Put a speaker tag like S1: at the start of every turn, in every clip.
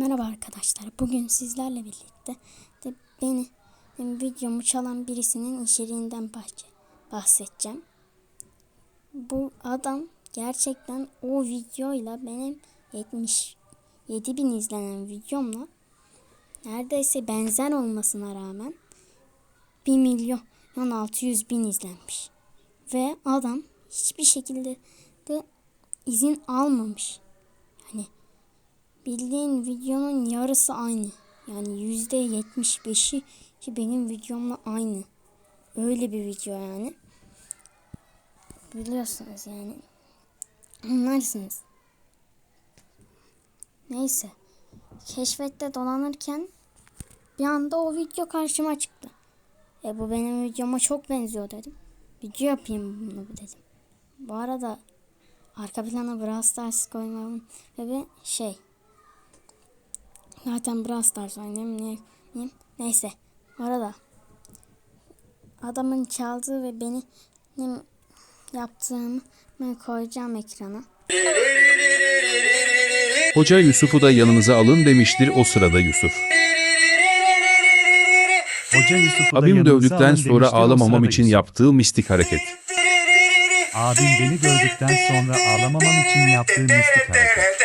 S1: Merhaba arkadaşlar. Bugün sizlerle birlikte de beni benim videomu çalan birisinin içeriğinden bahsedeceğim. Bu adam gerçekten o videoyla benim 77 bin izlenen videomla neredeyse benzer olmasına rağmen 1 milyon 600 bin izlenmiş. Ve adam hiçbir şekilde de izin almamış. Hani bildiğin videonun yarısı aynı. Yani yüzde yetmiş beşi benim videomla aynı. Öyle bir video yani. Biliyorsunuz yani. Anlarsınız. Neyse. Keşfette dolanırken bir anda o video karşıma çıktı. E bu benim videoma çok benziyor dedim. Video yapayım bunu dedim. Bu arada arka plana Brawl Stars koymamın ve şey Zaten Brawl Stars oynayayım niye oynayayım? Neyse. Bu arada adamın çaldığı ve beni benim yaptığımı ben koyacağım ekrana.
S2: Hoca Yusuf'u da yanınıza alın demiştir o sırada Yusuf.
S3: Hoca Yusuf'u
S2: Abim dövdükten sonra ağlamamam için
S3: Yusuf.
S2: yaptığı mistik hareket.
S3: Abim beni dövdükten sonra ağlamamam için yaptığı mistik hareket.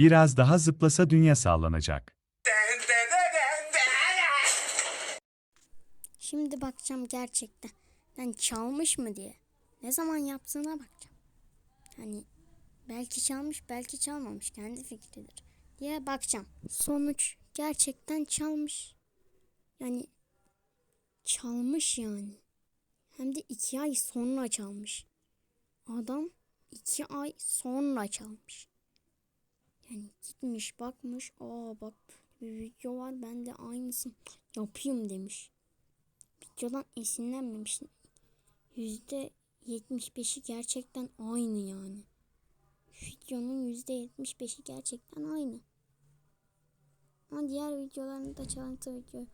S3: Biraz daha zıplasa dünya sallanacak.
S1: Şimdi bakacağım gerçekten. Yani çalmış mı diye. Ne zaman yaptığına bakacağım. Hani belki çalmış belki çalmamış kendi fikridir diye bakacağım. Sonuç gerçekten çalmış. Yani çalmış yani. Hem de iki ay sonra çalmış. Adam iki ay sonra çalmış. Gitmiş bakmış. Aa bak bir video var ben de aynısını yapayım demiş. Videodan esinlenmemiş. Yüzde yetmiş beşi gerçekten aynı yani. Videonun yüzde yetmiş beşi gerçekten aynı. Ama diğer videolarında çalıntı video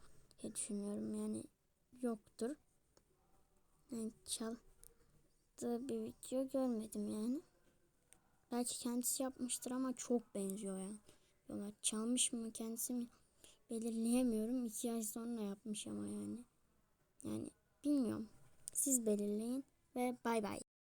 S1: diye düşünüyorum yani yoktur. Yani çaldığı bir video görmedim yani. Belki kendisi yapmıştır ama çok benziyor yani. Diyorlar çalmış mı kendisi mi belirleyemiyorum. İki ay sonra yapmış ama yani. Yani bilmiyorum. Siz belirleyin ve bay bay.